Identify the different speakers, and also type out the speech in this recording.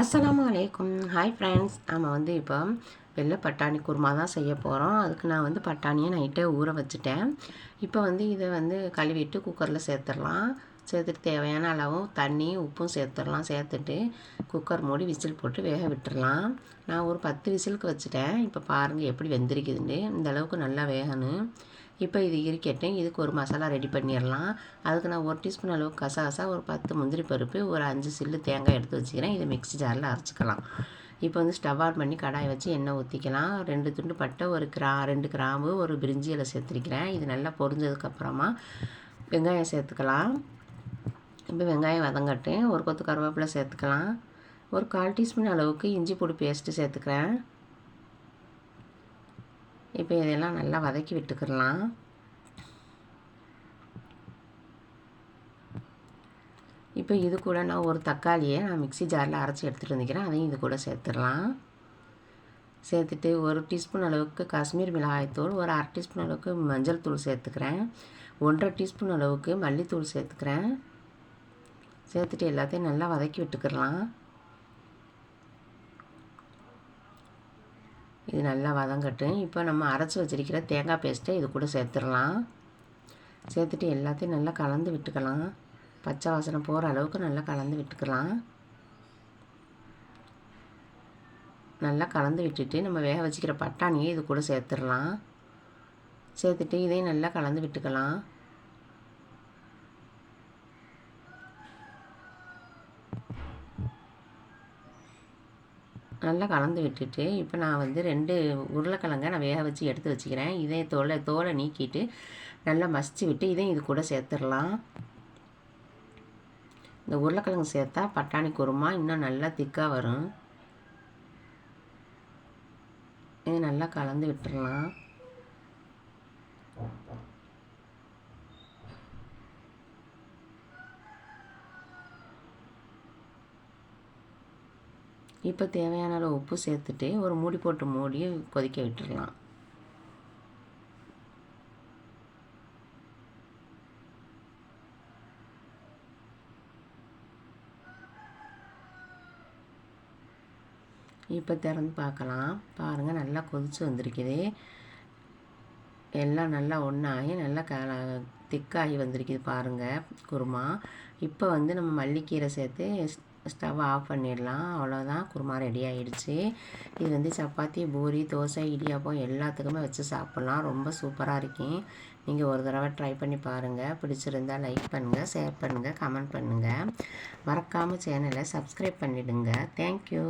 Speaker 1: அஸ்லாம் வலைக்கும் hi friends நம்ம வந்து இப்போ வெள்ளை பட்டாணி குருமா தான் செய்ய போகிறோம் அதுக்கு நான் வந்து பட்டாணியை நைட்டே ஊற வச்சுட்டேன். இப்போ வந்து இதை வந்து கழுவிட்டு குக்கரில் சேர்த்துடலாம். சேர்த்துட்டு தேவையான அளவும் தண்ணி உப்பும் சேர்த்துடலாம். சேர்த்துட்டு குக்கர் மூடி விசில் போட்டு வேக விட்டுடலாம். நான் ஒரு பத்து விசிலுக்கு வச்சுட்டேன். இப்போ பாருங்கள் எப்படி வெந்திருக்குதுன்னு. இந்த அளவுக்கு நல்லா வேகணும். இப்போ இது இருக்கட்டும். இதுக்கு ஒரு மசாலா ரெடி பண்ணிடலாம். அதுக்கு நான் ஒரு டீஸ்பூன் அளவுக்கு கசகசா ஒரு பத்து முந்திரி பருப்பு ஒரு அஞ்சு சில்லு தேங்காய் எடுத்து வச்சுக்கிறேன். இதை மிக்ஸி ஜாரில் அரைச்சிக்கலாம். இப்போ வந்து ஸ்டவ் ஆன் பண்ணி கடாயை வச்சு எண்ணெய் ஊற்றிக்கலாம் ரெண்டு துண்டு பட்டை ஒரு கிரா ரெண்டு கிராம்பு ஒரு பிரிஞ்சி இலை சேர்த்துருக்கிறேன். இது நல்லா பொரிஞ்சதுக்கப்புறமா வெங்காயம் சேர்த்துக்கலாம். இப்போ வெங்காயம் வதங்கட்டேன் ஒரு கொத்து கருவேப்பிலை சேர்த்துக்கலாம். ஒரு கால் டீஸ்பூன் அளவுக்கு இஞ்சி பொடி பேஸ்ட்டு சேர்த்துக்கிறேன். இப்போ இதெல்லாம் நல்லா வதக்கி விட்டுக்கிடலாம் இப்போ இது கூட நான் ஒரு தக்காளியை நான் மிக்சி ஜாரில் அரைச்சி எடுத்துகிட்டு வந்துக்கிறேன். அதையும் இது கூட சேர்த்துடலாம். சேர்த்துட்டு ஒரு டீஸ்பூன் அளவுக்கு காஷ்மீர் மிளகாய்த்தூள் ஒரு அரை டீஸ்பூன் அளவுக்கு மஞ்சள் தூள் சேர்த்துக்கிறேன். ஒன்றரை டீஸ்பூன் அளவுக்கு மல்லித்தூள் சேர்த்துக்கிறேன். சேர்த்துட்டு எல்லாத்தையும் நல்லா வதக்கி விட்டுக்கிடலாம் இது நல்லா வதங்கட்டும். இப்போ நம்ம அரைச்சி வச்சிருக்கிற தேங்காய் பேஸ்ட்டை இது கூட சேர்த்துடலாம். சேர்த்துட்டு எல்லாத்தையும் நல்லா கலந்து விட்டுக்கலாம். பச்சை வாசனை போகிற அளவுக்கு நல்லா கலந்து விட்டுக்கலாம். நல்லா கலந்து விட்டுட்டு நம்ம வேக வச்சுக்கிற பட்டாணியை இது கூட சேர்த்துடலாம். சேர்த்துட்டு இதையும் நல்லா கலந்து விட்டுக்கலாம். நல்லா கலந்து விட்டுட்டு இப்போ நான் வந்து ரெண்டு உருளைக்கிழங்க நான் வேக வச்சு எடுத்து வச்சுக்கிறேன். இதே தோலை தோலை நீக்கிட்டு நல்லா மசிச்சு விட்டு இதையும் இது கூட சேர்த்துடலாம். இந்த உருளைக்கிழங்கு சேர்த்தா பட்டாணி குருமா இன்னும் நல்லா திக்காக வரும். இது நல்லா கலந்து விட்டுடலாம். இப்போ தேவையான அளவு உப்பு சேர்த்துட்டு ஒரு மூடி போட்டு மூடி கொதிக்க விட்டுடலாம் இப்போ திறந்து பார்க்கலாம். பாருங்கள் நல்லா கொதித்து வந்திருக்குது. எல்லாம் நல்லா ஒன்றாகி நல்லா க திக்காகி வந்திருக்குது பாருங்கள் குருமா. இப்போ வந்து நம்ம மல்லிக்கீரை சேர்த்து ஸ்டவ் ஆஃப் பண்ணிடலாம். அவ்வளோதான் குருமா ரெடி ஆகிடுச்சு இது வந்து சப்பாத்தி பூரி தோசை இடியாப்பம் எல்லாத்துக்குமே வச்சு சாப்பிட்லாம். ரொம்ப சூப்பராக இருக்கும் நீங்கள் ஒரு தடவை ட்ரை பண்ணி பாருங்கள் பிடிச்சிருந்தால் லைக் பண்ணுங்கள் ஷேர் பண்ணுங்கள் கமெண்ட் பண்ணுங்கள் மறக்காமல் சேனலை சப்ஸ்கிரைப் பண்ணிவிடுங்க தேங்க்யூ